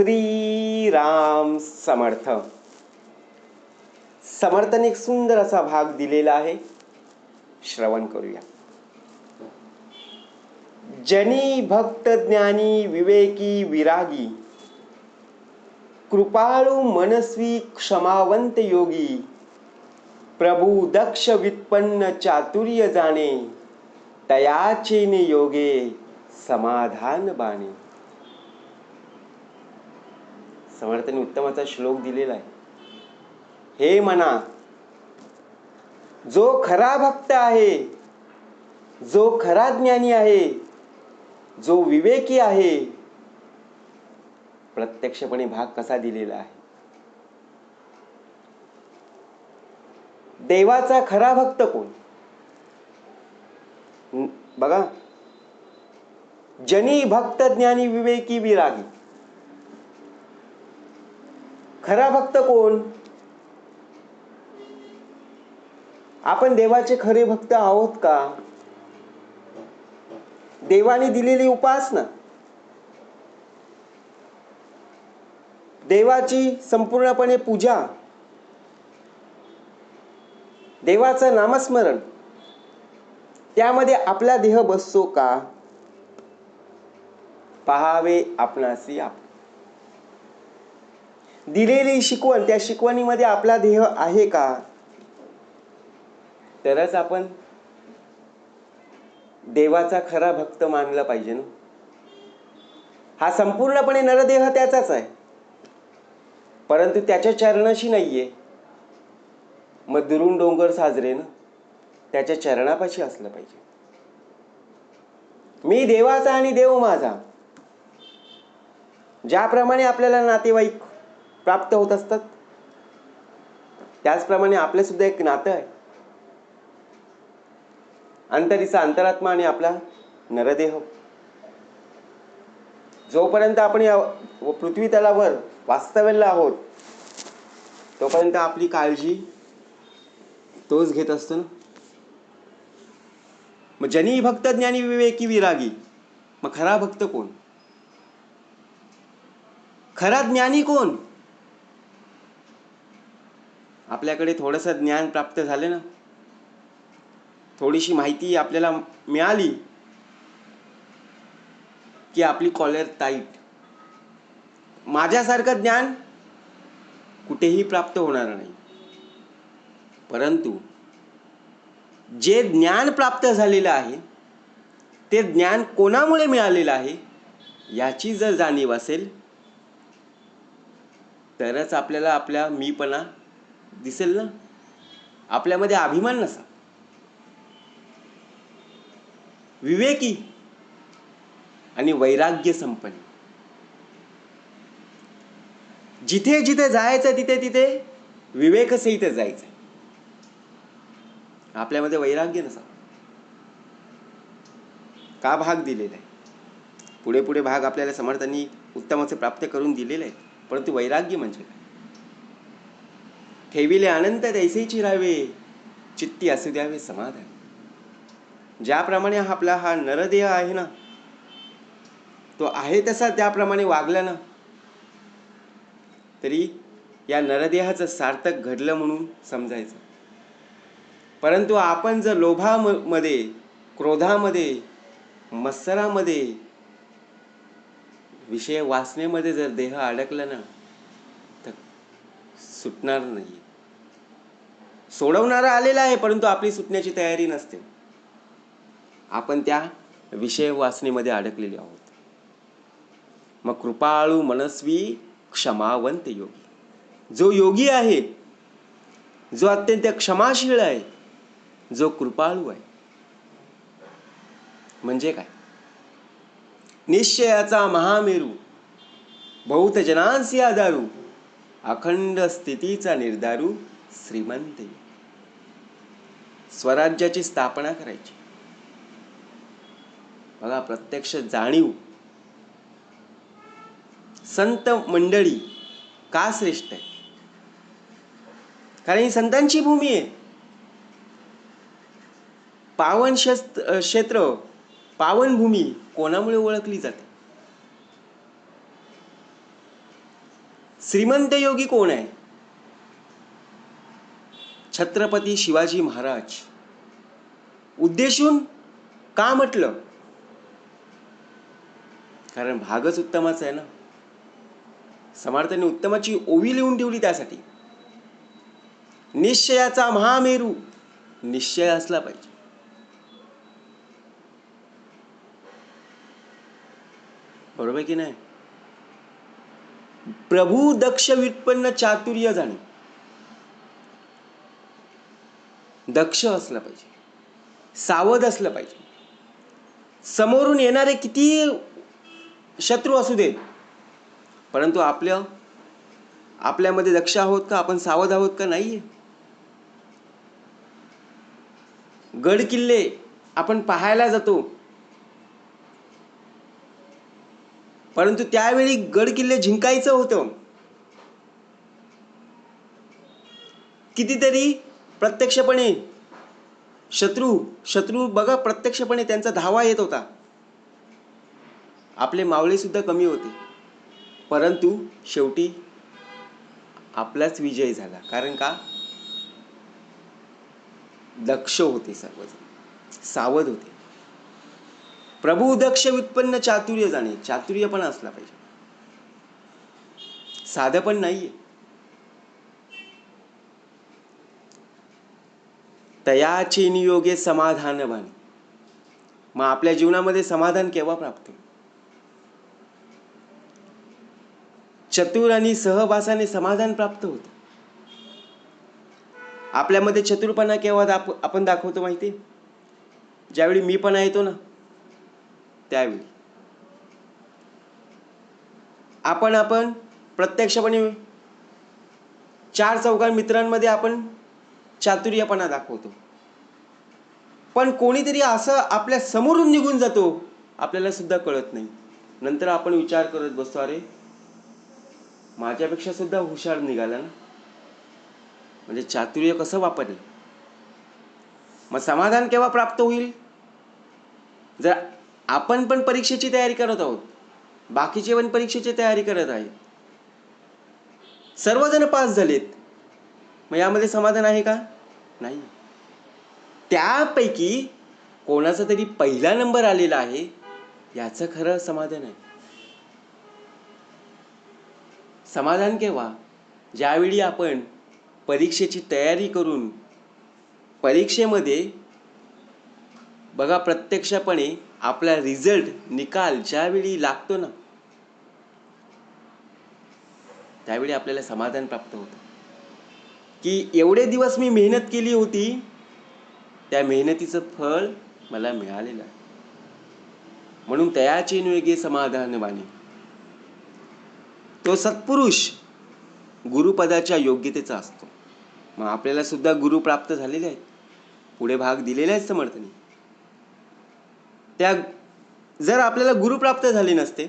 श्रीराम समर्थ. समर्थन एक सुंदर असा भाग दिलेला आहे. श्रवण करूया. जनी भक्त ज्ञानी विवेकी विरागी कृपाळू मनस्वी क्षमावंत योगी प्रभू दक्ष व्युत्पन्न चातुर्य जाणे तयाचेने योगे समाधान बाणे. समर्थांनी उत्तमाचा श्लोक दिलेला आहे. हे म्हणा जो खरा भक्त आहे जो खरा ज्ञानी आहे जो विवेकी आहे प्रत्यक्षपणे भाग कसा दिलेला आहे? देवाचा खरा भक्त कोण? बघा. जनी भक्त ज्ञानी विवेकी विरागी. खरा भक्त कोण? आपण देवाचे खरे भक्त आहोत का? देवाने दिलेली उपासना. देवाची संपूर्णपणे पूजा. देवाचं नामस्मरण. त्यामध्ये आपला देह बसतो का? पहावे आपणासी आप दिलेली शिकवण त्या शिकवणीमध्ये आपला देह आहे का? तरच आपण देवाचा खरा भक्त मानला पाहिजे ना? हा संपूर्णपणे नरदेह त्याचाच आहे. परंतु त्याच्या चरणाशी नाहीये. मग दुरून डोंगर साजरे ना? त्याच्या चरणापाशी असलं पाहिजे. मी देवाचा आणि देव माझा. ज्याप्रमाणे आपल्याला नातेवाईक प्राप्त होत असतात. त्याचप्रमाणे आपले सुद्धा एक नातं आहे. अंतरीचा अंतरात्मा आणि आपला नरदेह. जोपर्यंत आपण या पृथ्वी तलावर वास्तव्याला आहोत तोपर्यंत आपली काळजी तोच घेत असतो ना. मग जनी भक्त ज्ञानी विवेकी विरागी मग खरा भक्त कोण? खरा ज्ञानी कोण? आपल्याकडे थोडंसं ज्ञान प्राप्त झालं ना? थोडीशी माहिती आपल्याला मिळाली की आपली कॉलर टाईट माझ्यासारखं ज्ञान कुठेही प्राप्त होणार नाही. परंतु जे ज्ञान प्राप्त झालेलं आहे ते ज्ञान कोणामुळे मिळालेलं आहे याची जर जाणीव असेल तरच आपल्याला आपल्या मीपणा दिसेल ना? आपल्यामध्ये अभिमान नसा. विवेकी आणि वैराग्य संपन्न. जिथे जिथे जायचं तिथे तिथे विवेकसहित जायचं आपल्यामध्ये वैराग्य नसा. का भाग दिलेला आहे? पुढे पुढे भाग आपल्याला समर्थांनी उत्तमाचे प्राप्त करून दिलेले आहेत. परंतु वैराग्य म्हणजे काय? ठेविले अनंत तैसेची चिरावे चित्ती असू द्यावे समाधान. ज्याप्रमाणे हा आपला हा नरदेह आहे ना तो आहे तसा त्याप्रमाणे वागला ना तरी या नरदेहाचं सार्थक घडलं म्हणून समजायचं. परंतु आपण जर लोभामध्ये क्रोधामध्ये मत्सरामध्ये विषय वासनेमध्ये जर देह अडकला ना तर सुटणार नाही सोडवणारा आलेला आहे परंतु आपली सुटण्याची तयारी नसते. आपण त्या विषय वासनेमध्ये अडकलेले आहोत. मग कृपाळू मनस्वी क्षमावंत योगी. जो योगी आहे जो अत्यंत क्षमाशील आहे जो कृपाळू आहे. म्हणजे काय? निश्चयाचा महामेरू बहुत जनांसी आधारू अखंड स्थितीचा निर्धारू श्रीमंत योगी. स्वराज्याची स्थापना करायची. बघा प्रत्यक्ष जाणीव. संत मंडळी का श्रेष्ठ आहे कारण ही संतांची भूमी आहे. पावन क्षेत्र पावन भूमी कोणामुळे ओळखली जाते? श्रीमंत योगी कोण आहे? छत्रपती शिवाजी महाराज. उद्देशून का म्हटलं? कारण भागच उत्तमाचा आहे ना. समर्थांनी उत्तमाची ओवी लिहून ठेवली त्यासाठी. निश्चयाचा महामेरू निश्चय असला पाहिजे. बरोबर की नाही? प्रभू दक्ष व्युत्पन्न चातुर्य जाणे. दक्ष असलं पाहिजे. सावध असलं पाहिजे. समोरून येणारे किती शत्रू असू देत परंतु आपल्या आपल्यामध्ये दक्ष आहोत का आपण सावध आहोत का नाही गड किल्ले आपण पाहायला जातो. परंतु त्यावेळी गड किल्ले जिंकायचं होतं. कितीतरी प्रत्यक्षपणे शत्रू शत्रू बघा प्रत्यक्षपणे त्यांचा धावा येत होता. आपले मावळे सुद्धा कमी होते. परंतु शेवटी आपलाच विजय झाला. कारण का? दक्ष होते सर्वजण. सावध होते. प्रभू दक्ष व्युत्पन्न चातुर्य जाणे. चातुर्य पण असला पाहिजे. साधं पण नाहीये. तयाचे नियोगे समाधानवाणी मग आपल्या जीवनामध्ये समाधान केव्हा प्राप्त चतुर आणि सहवासाने समाधान प्राप्त होत. आपल्यामध्ये चतुरपणा केव्हा दाप आपण दाखवतो माहिती ज्यावेळी मी पण येतो ना? त्यावेळी. आपण आपण प्रत्यक्षपणे चार चौघां मित्रांमध्ये आपण चातुर्यपणा दाखवतो. पण कोणीतरी असं आपल्या समोरून निघून जातो आपल्याला सुद्धा कळत नाही. नंतर आपण विचार करत बसतो अरे माझ्यापेक्षा सुद्धा हुशार निघाला ना? म्हणजे चातुर्य कसं वापरलं? मग समाधान केव्हा प्राप्त होईल? जर आपण पण परीक्षेची तयारी करत आहोत बाकीचे पण परीक्षेची तयारी करत आहेत. सर्वजण पास झालेत. मग यामध्ये समाधान आहे का? नाही. त्यापैकी कोणाचा तरी पहिला नंबर आलेला आहे याचं खरं समाधान आहे. समाधान केव्हा? ज्यावेळी आपण परीक्षेची तयारी करून परीक्षेमध्ये बघा प्रत्यक्षपणे आपला रिझल्ट निकाल ज्यावेळी लागतो ना त्यावेळी आपल्याला समाधान प्राप्त होतं. की एवढे दिवस मी मेहनत केली होती त्या मेहनतीचं फळ मला मिळालेलं आहे. म्हणून तयाचे वेगे समाधानवाणी तो सत्पुरुष गुरुपदाच्या योग्यतेचा असतो. मग आपल्याला सुद्धा गुरु प्राप्त झालेले आहेत. पुढे भाग दिलेले आहेत समर्थने. त्या जर आपल्याला गुरु प्राप्त झाले नसते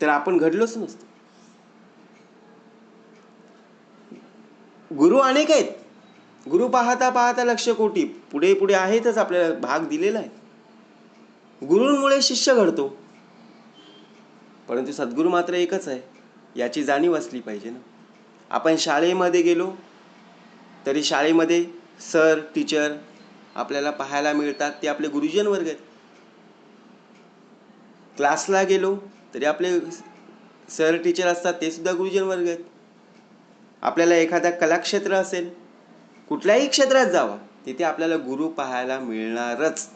तर आपण घडलोच नसतो. गुरु अनेक आहेत. गुरु पाहता पाहता लक्ष कोटी पुढे पुढे आहेतच आपल्याला भाग दिलेला आहे. गुरुंमुळे शिष्य घडतो. परंतु सद्गुरू मात्र एकच आहे याची जाणीव असली पाहिजे ना. आपण शाळेमध्ये गेलो तरी शाळेमध्ये सर टीचर आपल्याला पाहायला मिळतात ते आपले गुरुजन वर्ग आहेत. क्लासला गेलो तरी आपले सर टीचर असतात ते सुद्धा गुरुजन वर्ग आहेत. आपल्याला एखादा कलाक्षेत्र असेल कुठल्याही क्षेत्रात जावा तिथे आपल्याला गुरु पाहायला मिळणारच.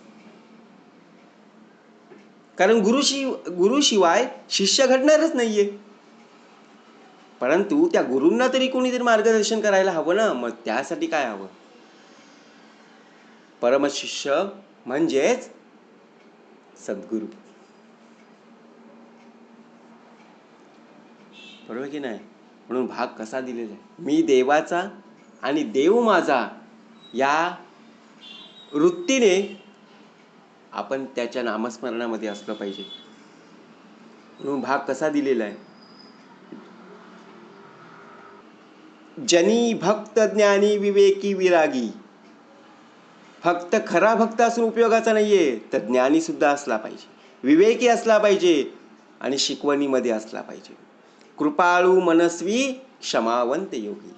कारण गुरु गुरुशिवाय शिष्य घडणारच नाहीये. परंतु त्या गुरूंना तरी कोणीतरी मार्गदर्शन करायला हवं ना मग त्यासाठी काय हवं? परमशिष्य म्हणजेच सद्गुरू. बरोबर की नाही? म्हणून भाग कसा दिलेला आहे? मी देवाचा आणि देव माझा या वृत्तीने आपण त्याच्या नामस्मरणामध्ये असलं पाहिजे. म्हणून भाग कसा दिलेला आहे? जनी भक्त ज्ञानी विवेकी विरागी. फक्त खरा भक्त असून उपयोगाचा नाहीये तर ज्ञानी सुद्धा असला पाहिजे. विवेकी असला पाहिजे आणि शिकवणीमध्ये असला पाहिजे. कृपाळू मनस्वी क्षमावंत योगी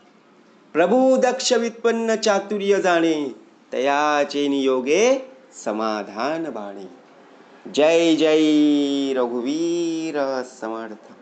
प्रभू दक्ष व्युत्पन्न चातुर्य जाणे तयाचे नियोगे समाधान बाणे जय जय रघुवीर समर्थ